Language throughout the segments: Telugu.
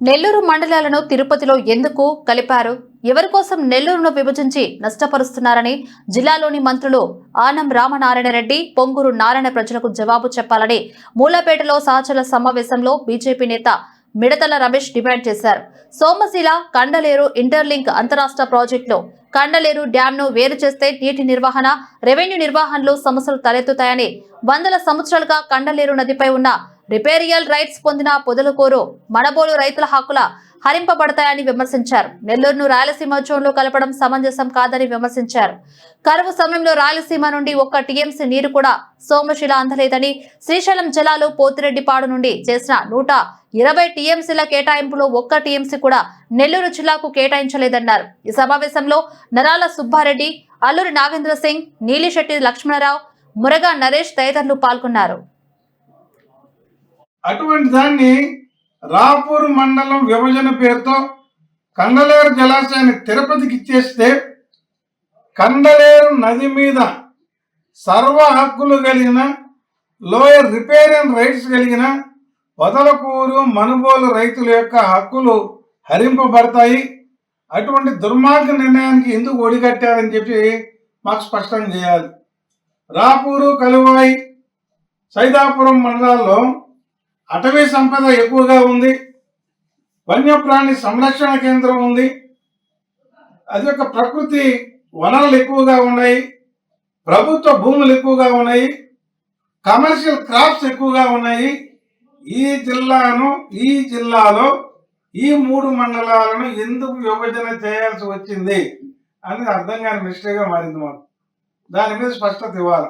నెల్లూరు మండలాలను తిరుపతిలో ఎందుకు కలిపారు? ఎవరి కోసం నెల్లూరును విభజించి నష్టపరుస్తున్నారని జిల్లాలోని మంత్రులు ఆనం రామనారాయణ రెడ్డి పొంగూరు నారాయణ ప్రజలకు జవాబు చెప్పాలని మూలపేటలో సహచర సమావేశంలో బీజేపీ నేత మిడతల రమేష్ డిమాండ్ చేశారు. సోమశిల కండలేరు ఇంటర్లింక్ అంతరాష్ట్ర ప్రాజెక్టులో కండలేరు డ్యాంను వేరు చేస్తే నీటి నిర్వహణ రెవెన్యూ నిర్వహణలో సమస్యలు తలెత్తుతాయని వందల సంవత్సరాలుగా కండలేరు నదిపై ఉన్న రిపేరియల్ రైట్స్ పొందిన పొదలకూరు మడబోలు రైతుల హక్కుల హరింపబడతాయని విమర్శించారు. నెల్లూరును రాయలసీమ జోన్లో కలపడం సమంజసం కాదని విమర్శించారు. కరువు సమయంలో రాయలసీమ నుండి ఒక్క టీఎంసీ నీరు కూడా సోమశిల అందలేదని శ్రీశైలం జలాలు పోతిరెడ్డిపాడు నుండి చేసిన నూట ఇరవై టీఎంసీల కేటాయింపులో ఒక్క టీఎంసీ కూడా నెల్లూరు జిల్లాకు కేటాయించలేదన్నారు. ఈ సమావేశంలో నరాల సుబ్బారెడ్డి అల్లూరి నాగేంద్ర సింగ్ నీలిశెట్టి లక్ష్మణరావు మురగా నరేష్ తదితరులు పాల్గొన్నారు. అటువంటి దాన్ని రాపూర్ మండలం విభజన పేరుతో కండలేరు జలాశయాన్ని తిరుపతికి ఇచ్చేస్తే కండలేరు నది మీద సర్వ హక్కులు కలిగిన లోయర్ రిపేర్ అండ్ రైట్స్ కలిగిన వదలకూరు మనుబోలు రైతుల యొక్క హక్కులు హరింపబడతాయి. అటువంటి దుర్మార్గ నిర్ణయానికి ఎందుకు ఒడిగట్టారని చెప్పి మాకు స్పష్టం చేయాలి. రాపూరు కలువాయి సైదాపురం మండలాల్లో అటవీ సంపద ఎక్కువగా ఉంది. వన్యప్రాణి సంరక్షణ కేంద్రం ఉంది. అది ఒక ప్రకృతి వనరులు ఎక్కువగా ఉన్నాయి. ప్రభుత్వ భూములు ఎక్కువగా ఉన్నాయి. కమర్షియల్ క్రాప్స్ ఎక్కువగా ఉన్నాయి. ఈ జిల్లాను ఈ జిల్లాలో ఈ మూడు మండలాలను ఎందుకు విభజన చేయాల్సి వచ్చింది అనేది అర్థం కాని మిస్టేక్గా మారింది మాకు. దాని మీద స్పష్టత ఇవ్వాలి.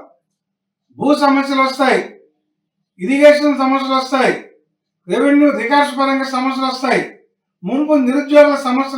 భూ సమస్యలు వస్తాయి. ఇరిగేషన్ సమస్యలు వస్తాయి. రెవెన్యూ రికార్డ్స్ పరంగా సమస్యలు వస్తాయి. ముంపు నిరుద్యోగుల సమస్యలు